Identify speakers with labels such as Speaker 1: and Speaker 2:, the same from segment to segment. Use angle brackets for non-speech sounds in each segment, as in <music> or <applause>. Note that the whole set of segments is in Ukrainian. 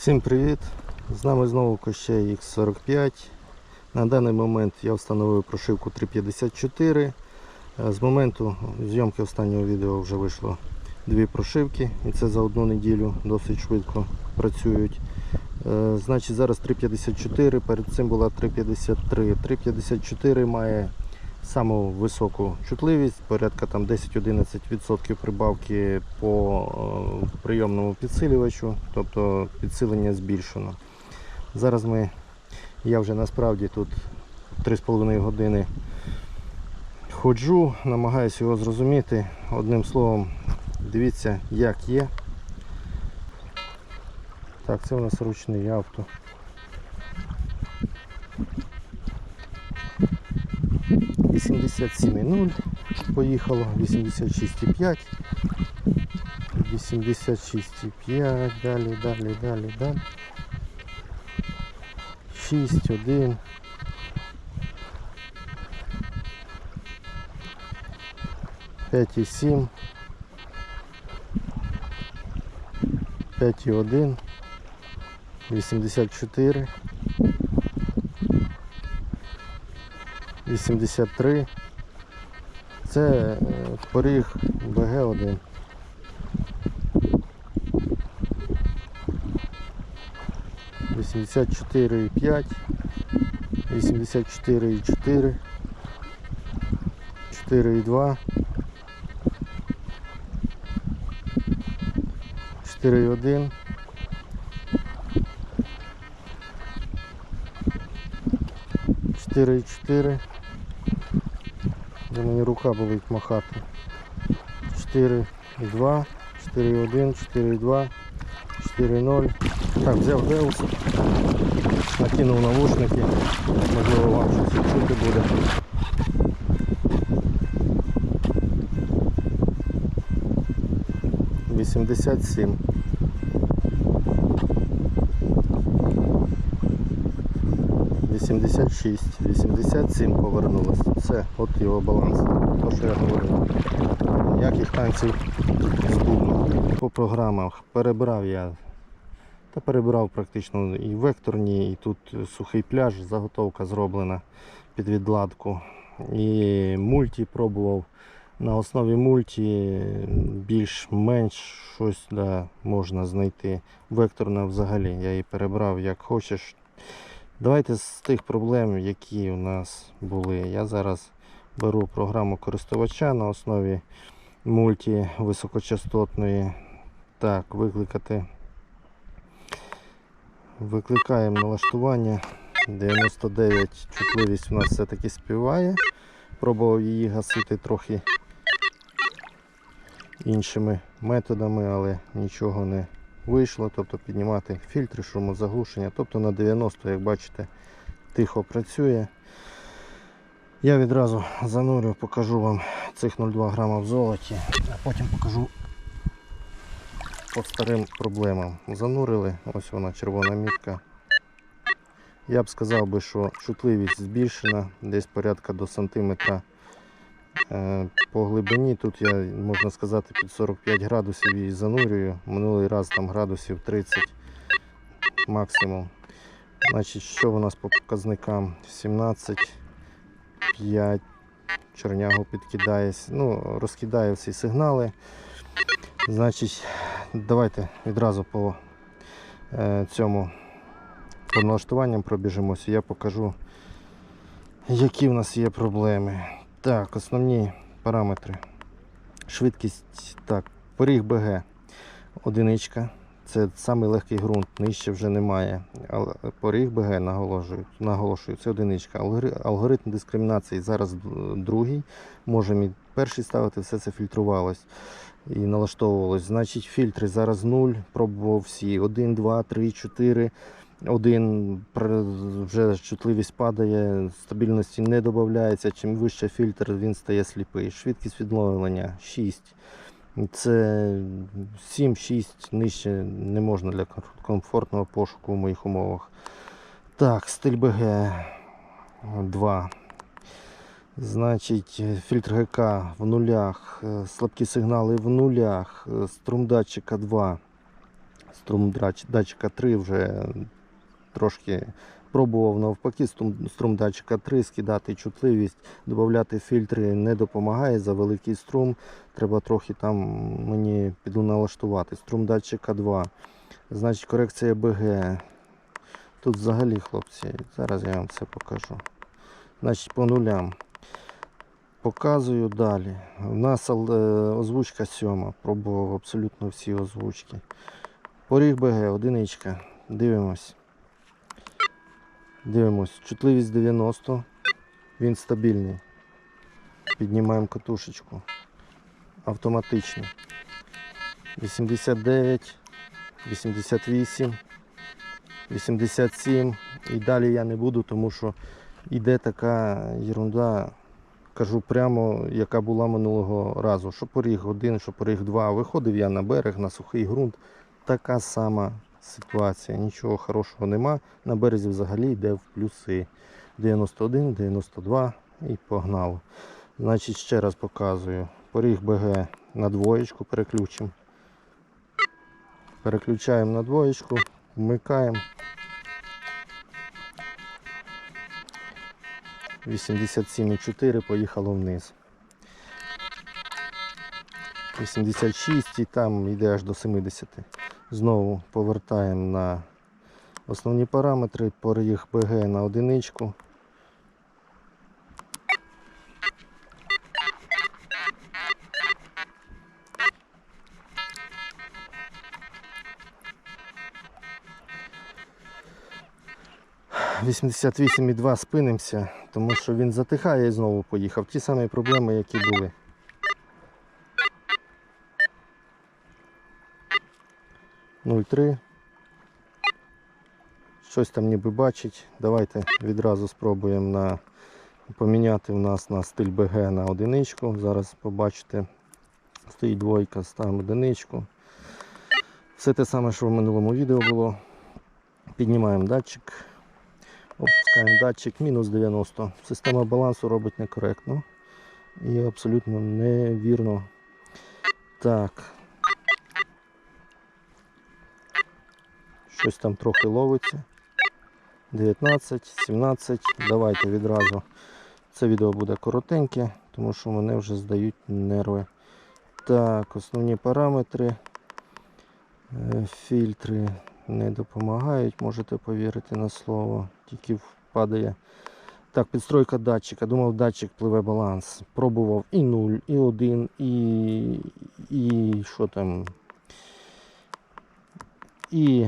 Speaker 1: Всім привіт! З нами знову Кощей X45. На даний момент я встановив прошивку 354. Е, З моменту зйомки останнього відео вже вийшло дві прошивки і це за одну неділю досить швидко працюють. Е, Значить зараз 354, перед цим була 353. 354 має саму високу чутливість, порядка там 10-11% прибавки по е, прийомному підсилювачу, тобто підсилення збільшено. Зараз ми, я вже насправді тут 3,5 години ходжу, намагаюся його зрозуміти. Одним словом, дивіться, як є. Так, це у нас ручний авто. Вісімдесят сім і нуль поїхало, 86,5, 86,5, далі, далі, далі, далі. 6, 1. П'ять і сім. П'ять і один. Вісімдесят чотири. 83. Це е, поріг БГ1. Вісімдесят чотири і п'ять, вісімдесят чотири і чотири, чотири і два, чотири і один. Чотири і чотири. Де мені рука болить махати. 4 і 2, 4-1, 4-2, 4-0. Так, взяв Деус, накинув навушники, можливо вам щось чути буде. Вісімдесят сім. Вісімдесят шість, вісімдесят сім повернулось. Все, от його баланс. То, що я говорив. Ніяких танців з бубном. По програмах перебрав я. Та перебрав практично і векторні, і тут сухий пляж, заготовка зроблена під відладку. І мульті пробував. На основі мульті більш-менш щось да, можна знайти. Векторна взагалі. Я її перебрав як хочеш. Давайте з тих проблем, які у нас були. Я зараз беру програму користувача на основі мульті високочастотної. Так, викликати. Викликаємо налаштування. 99 чутливість у нас все-таки співає. Пробував її гасити трохи іншими методами, але нічого не вийшло. Тобто піднімати фільтри, шумозаглушення. Тобто на 90, як бачите, тихо працює. Я відразу занурю, покажу вам цих 0,2 грама в золоті, а потім покажу по старим проблемам. Занурили, ось вона червона мітка. Я б сказав би, що чутливість збільшена, десь порядка до сантиметра по глибині. Тут я, можна сказати, під 45 градусів її занурюю. Минулий раз там градусів 30 максимум. Значить, що у нас по показникам? 17, 5, чорнягу підкидає, ну, розкидає всі сигнали. Значить, давайте відразу по е, цьому по налаштуванням пробіжимося. Я покажу, які в нас є проблеми. Так, основні параметри. Швидкість, так, поріг БГ. Одиничка. Це самий легкий ґрунт, нижче вже немає. Але поріг БГ наголошую, наголошую це одиничка. Алгоритм дискримінації зараз другий. Можемо і перший ставити, все це фільтрувалось і налаштовувалось. Значить, фільтри зараз 0, пробував всі. 1, 2, 3, 4. Один вже чутливість падає, стабільності не додається. Чим вище фільтр, він стає сліпий. Швидкість відновлення 6. Це 7-6 нижче не можна для комфортного пошуку в моїх умовах. Так, стиль БГ 2. Значить, фільтр ГК в нулях, е, слабкі сигнали в нулях, е, струм датчика 2. струм датчика 3 вже трошки пробував навпаки струм, датчика 3 скидати чутливість, додати фільтри не допомагає за великий струм. Треба трохи там мені підналаштувати. Струм датчика 2. Значить корекція БГ. Тут взагалі, хлопці, зараз я вам це покажу. Значить, по нулям. Показую далі. У нас е, озвучка 7. Пробував абсолютно всі озвучки. Поріг БГ, одиничка. Дивимось. Дивимось. Чутливість 90. Він стабільний. Піднімаємо катушечку. Автоматично. 89, 88, 87. І далі я не буду, тому що йде така ерунда, кажу прямо, яка була минулого разу. Що поріг один, що поріг два. Виходив я на берег, на сухий ґрунт. Така сама ситуація. Нічого хорошого нема. На березі взагалі йде в плюси. 91, 92 і погнало. Значить, ще раз показую. Поріг БГ на двоєчку переключимо. Переключаємо на двоєчку, вмикаємо. 87,4 поїхало вниз. 86 і там йде аж до 70. Знову повертаємо на основні параметри, поріг БГ на одиничку. — 88,2 спинимося, тому що він затихає і знову поїхав. Ті самі проблеми, які були. Нуль три. Щось там ніби бачить. Давайте відразу спробуємо на поміняти в нас на стиль БГ на одиничку. Зараз побачите, стоїть двойка, ставимо одиничку. Все те саме, що в минулому відео було. Піднімаємо датчик, опускаємо датчик, мінус 90. Система балансу робить некоректно і абсолютно невірно. Так. Щось там трохи ловиться. 19, 17. Давайте відразу. Це відео буде коротеньке, тому що мене вже здають нерви. Так, основні параметри. Е, Фільтри не допомагають, можете повірити на слово. Тільки впадає. Так, підстройка датчика. Думав, датчик пливе баланс. Пробував і 0, і 1, і, і що там. І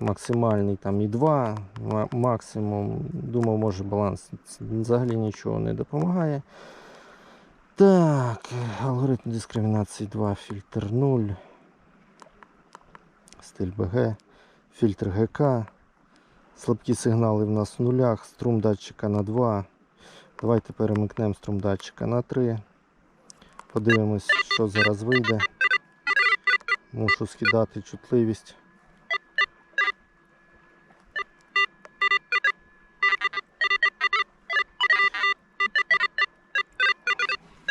Speaker 1: максимальний там і 2, максимум. Думав, може баланс взагалі нічого не допомагає. Так, алгоритм дискримінації 2, фільтр 0. Стиль БГ, фільтр ГК. Слабкі сигнали в нас в нулях, струм датчика на 2. Давайте перемикнемо струм датчика на 3. Подивимось, що зараз вийде. Мушу скидати чутливість.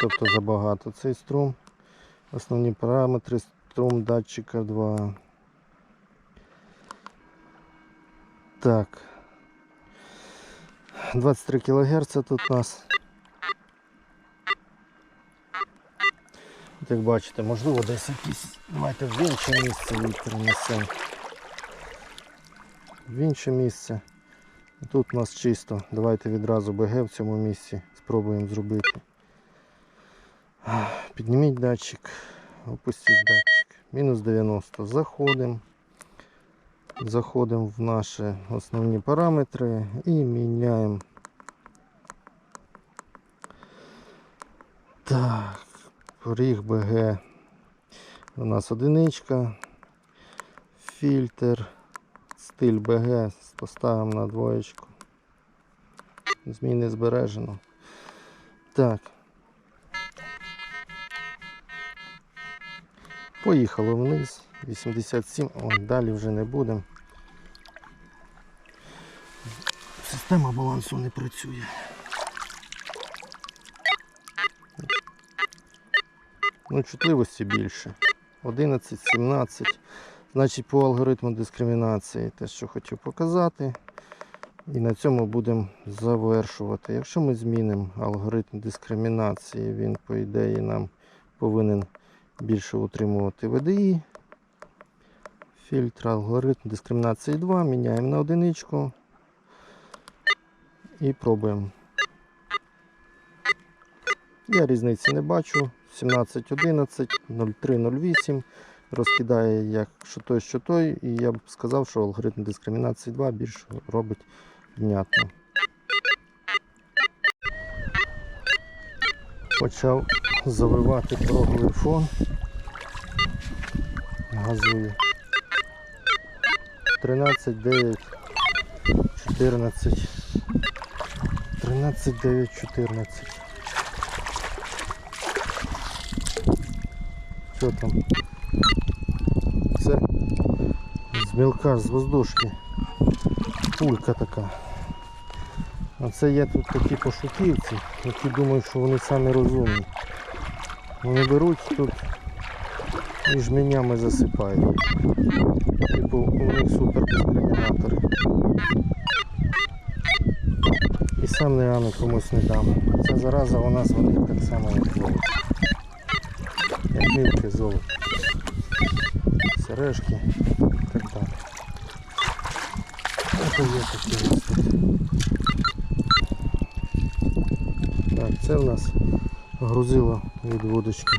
Speaker 1: Тобто забагато цей струм. Основні параметри струм датчика 2. Так. 23 кГц тут у нас. Як бачите, можливо десь якісь. Давайте в інше місце її перенесемо. В інше місце. Тут у нас чисто. Давайте відразу БГ в цьому місці спробуємо зробити. <sighs> Підніміть датчик, опустіть датчик. Мінус 90. Заходимо. Заходимо в наші основні параметри і міняємо. Так, поріг БГ. У нас одиничка. Фільтр. Стиль БГ поставимо на двоєчку. Зміни збережено. Так. Поїхало вниз. 87. О, далі вже не будемо. Система балансу не працює. Ну, чутливості більше. 11, 17. Значить, по алгоритму дискримінації те, що хотів показати. І на цьому будемо завершувати. Якщо ми змінимо алгоритм дискримінації, він, по ідеї, нам повинен більше утримувати VDI. Фільтр алгоритм дискримінації 2. Міняємо на одиничку. І пробуємо. Я різниці не бачу. 17.11, 03.08. Розкидає як що той, що той. І я б сказав, що алгоритм дискримінації 2 більш робить внятно. Почав завивати пороговий фон. Газую. 13, 9, 14. 13, 9, 14. Що там? Це з мілка, з воздушки. Пулька така. А це є тут такі пошуківці, які думають, що вони самі розумні. Вони беруть тут і жменями засипають. Типу у них супер дискримінатори. І сам не комусь не дам. Ця зараза вона дзвонить так само, як золото. Як нитки золото. Сережки і так далі. Це є такі ось тут. Так, це в нас грузило від вудочки.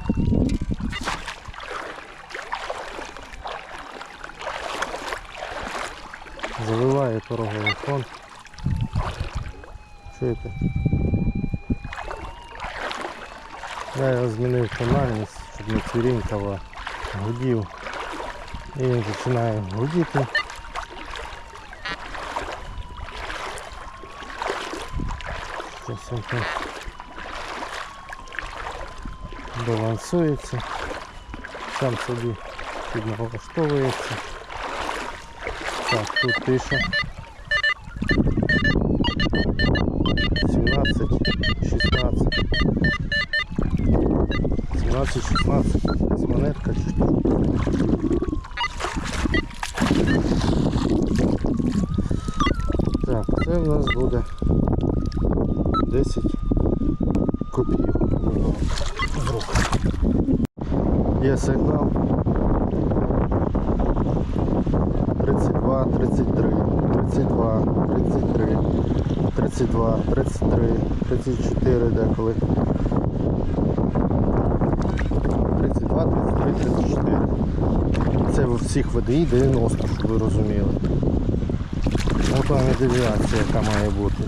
Speaker 1: Заливає пороговий фон. Чуєте? Я його змінив тональність, щоб не цвірінькало гудів. І він починає гудіти. Щось там балансується, сам собі підналаштовується. Так, тут тиша. 17, 16. 17, 16. Якась монетка чи що? Так, це в нас буде 10 Сигнал. 32, 33, 32, 33, 32, 33, 34 деколи. 32, 33, 34. Це в всіх ВДІ 90, щоб ви розуміли. Вам і девіація, яка має бути.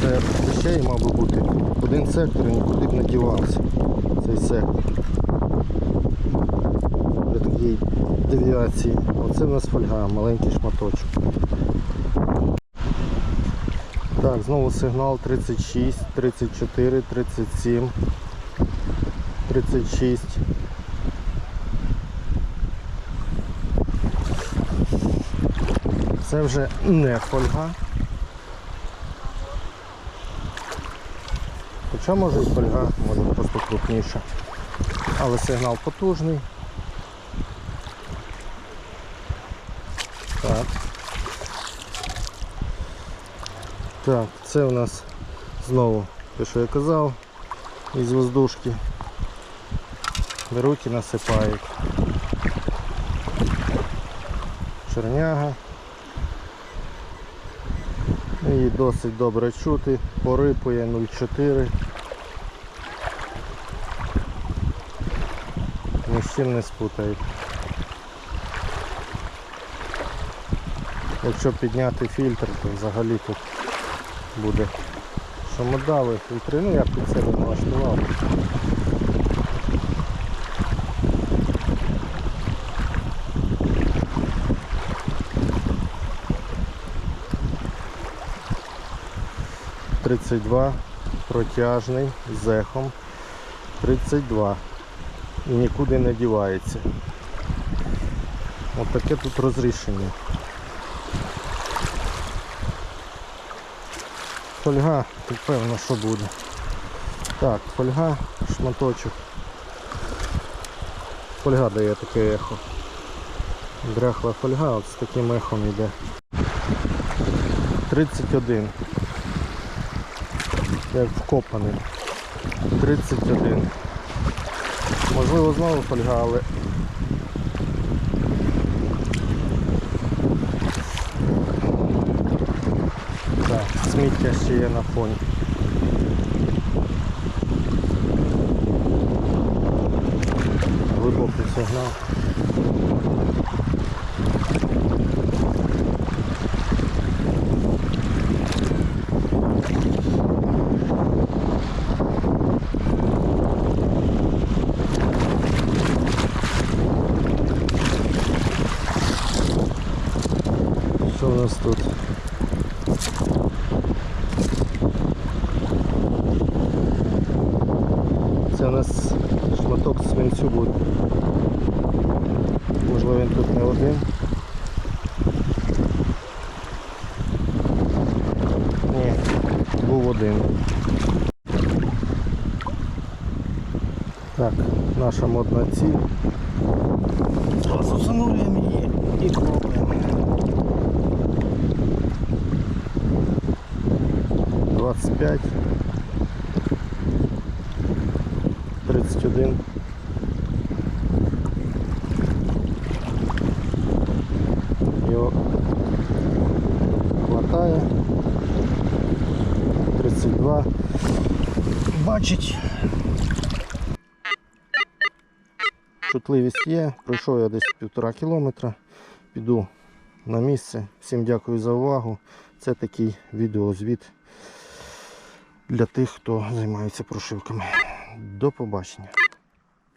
Speaker 1: Це ще й мав би бути один сектор і нікуди б не дівався. Цей сектор. Для девіації. Оце в нас фольга, маленький шматочок. Так, знову сигнал 36, 34, 37, 36. Це вже не фольга. Хоча може і фольга, може просто крупніша. Але сигнал потужний. Так. Так, це у нас знову те, що я казав, із воздушки. Беруть і насипають. Черняга. Її досить добре чути, порипує 0,4. Ні з чим не спутають. Якщо підняти фільтр, то взагалі тут буде шумодали, фільтри, ну я під себе налаштував. Тридцять два протяжний з ехом 32 і нікуди не дівається. Ось таке тут розрішення. Фольга, тут певно, що буде. Так, фольга, шматочок. Фольга дає таке ехо. Дряхла фольга, от з таким ехом йде. 31. Як вкопаний. 31. Можливо знову фольга, але так, сміття ще є на фоні. Глибокий сигнал. Що у нас тут? Це у нас шматок свинцю буде. Можливо він тут не один. Ні, був один. Так, наша модна ціль. Встановлюємо її і пробуємо. 25 31 Його хватає. 32 бачить. Чутливість є. Пройшов я десь півтора кілометра. Піду на місце. Всім дякую за увагу. Це такий відеозвіт для тих, хто займається прошивками. До побачення.